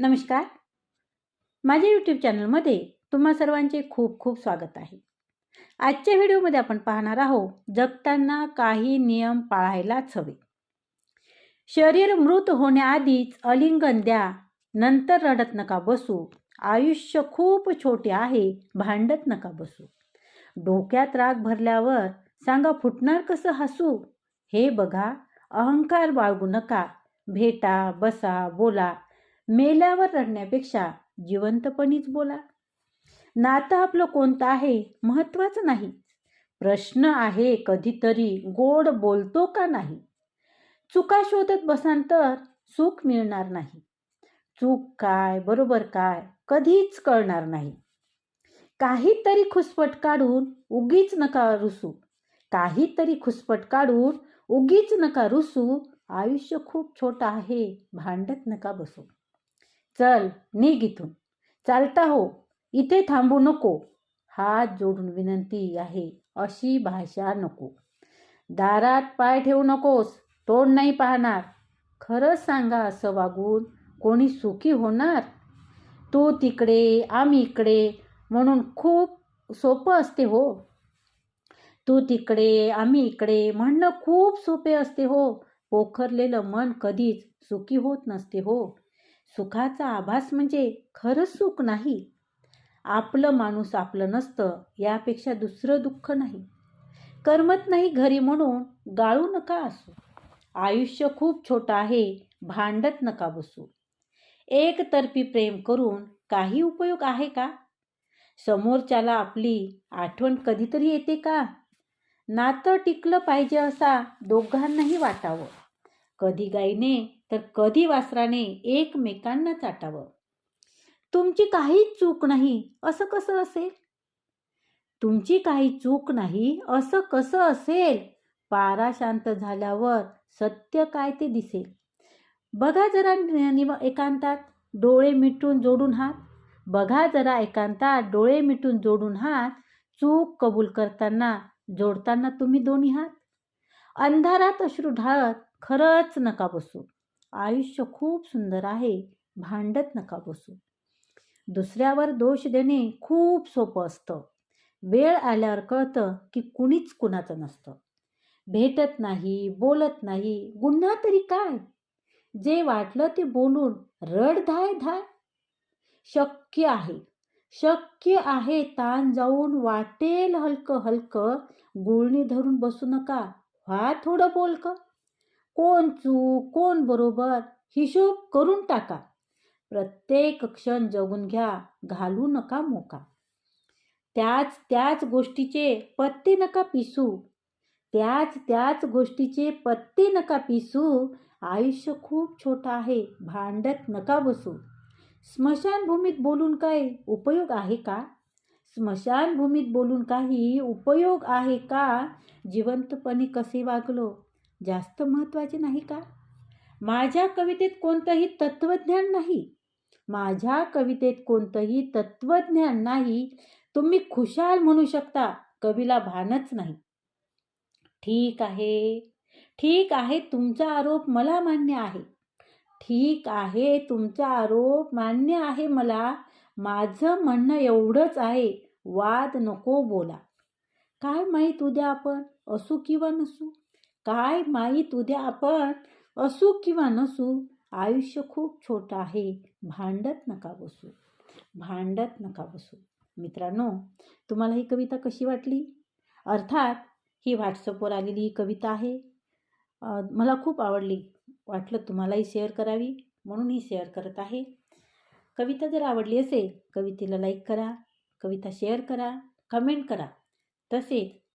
नमस्कार. माझ्या यूट्यूब चॅनलमध्ये तुम्हा सर्वांचे खूप खूप स्वागत आहे. आजच्या व्हिडिओमध्ये आपण पाहणार आहोत जगताना काही नियम पाळायलाच हवे. शरीर मृत होण्याआधीच अलिंगन द्या नंतर रडत नका बसू आयुष्य खूप छोटे आहे भांडत नका बसू. डोक्यात राग भरल्यावर सांगा फुटणार कसं हसू? हे बघा अहंकार बाळगू नका भेटा बसा बोला मेल्यावर रडण्यापेक्षा जिवंतपणीच बोला. नातं आपलं कोणतं आहे महत्त्वाचं नाही. प्रश्न आहे कधीतरी गोड बोलतो का नाही. चुका शोधत बसांतर सुख मिळणार नाही. चूक काय बरोबर काय कधीच कळणार नाही. काहीतरी खुसपट काढून उगीच नका रुसू. काहीतरी खुसपट काढून उगीच नका रुसू. आयुष्य खूप छोटं आहे भांडत नका बसू. चल निघ इथून. चालता हो. इथे थांबू नको. हात जोडून विनंती आहे. अशी भाषा नको. दारात पाय ठेवू नकोस. तोंड नाही पाहणार. खरंच सांगा असं वागून कोणी सुखी होणार? तू तिकडे आम्ही इकडे म्हणून खूप सोपं असते हो. तू तिकडे आम्ही इकडे म्हणणं खूप सोपे असते हो. पोखरलेलं मन कधीच सुखी होत नसते हो. सुखाचा आभास म्हणजे खरंच सुख नाही. आपलं माणूस आपलं नसतं यापेक्षा दुसरं दुःख नाही. करमत नाही घरी म्हणून गाळू नका असू. आयुष्य खूप छोटं आहे भांडत नका बसू. एकतर्फी प्रेम करून काही उपयोग आहे का? समोरच्याला आपली आठवण कधीतरी येते का? नातं टिकलं पाहिजे असा दोघांनाही वाटावं. कधी गाईने तर कधी वासराने एकमेकांना चाटावं? तुमची काहीच चूक नाही असं कसं असेल? तुमची काही चूक नाही असं कसं असेल? पारा शांत झाल्यावर सत्य काय ते दिसेल. बघा जरा निव एकांतात डोळे मिटून जोडून हात. बघा जरा एकांतात डोळे मिटून जोडून हात. चूक कबूल करताना जोडताना तुम्ही दोन्ही हात. अंधारात अश्रू ढाळत खरंच नका बसू. आयुष्य खूप सुंदर आहे भांडत नका बसू. दुसऱ्यावर दोष देणे खूप सोपं असतं. वेळ आल्यावर कळतं की कुणीच कुणाचं नसतं. भेटत नाही बोलत नाही गुन्हा तरी काय? जे वाटलं ते बोलून रड धाय धाय. शक्य आहे. शक्य आहे ताण जाऊन वाटेल हलकं हलकं गुळणी धरून बसू नका. व्हा थोडं बोलकं. कोण चूक कोण बरोबर हिशोब करून टाका. प्रत्येक क्षण जगून घ्या घालू नका मोका. त्याच त्याच गोष्टीचे पत्ते नका पिसू. त्याच त्याच गोष्टीचे पत्ते नका पिसू. आयुष्य खूप छोटं आहे भांडत नका बसू. स्मशानभूमीत बोलून काय उपयोग आहे का? स्मशानभूमीत बोलून काही उपयोग आहे का? जिवंतपणी कसे वागलो? जास्त महत्त्वाचे नाही का? माझ्या कवितेत कोणतंही तत्त्वज्ञान नाही. माझ्या कवितेत कोणतंही तत्त्वज्ञान नाही. तुम्ही खुशाल म्हणू शकता कवीला भानच नाही. ठीक आहे. ठीक आहे तुमचा आरोप मला मान्य आहे. ठीक आहे तुमचा आरोप मान्य आहे मला. माझं म्हणणं एवढंच आहे. वाद नको बोला. काय माहीत उद्या आपण? असू किंवा नसू? काय माहीत उद्या आपण असू किंवा नसू आयुष्य खूप छोटं आहे. भांडत नका बसू. भांडत नका बसू. मित्रांनो तुम्हाला ही कविता कशी वाटली? अर्थात ही व्हॉट्सअपवर आलेली ही कविता आहे. मला खूप आवडली. वाटलं तुम्हालाही शेअर करावी म्हणून ही शेअर करत आहे. कविता जर आवडली असेल कवितेला लाईक करा. कविता शेअर करा. कमेंट करा. तसेच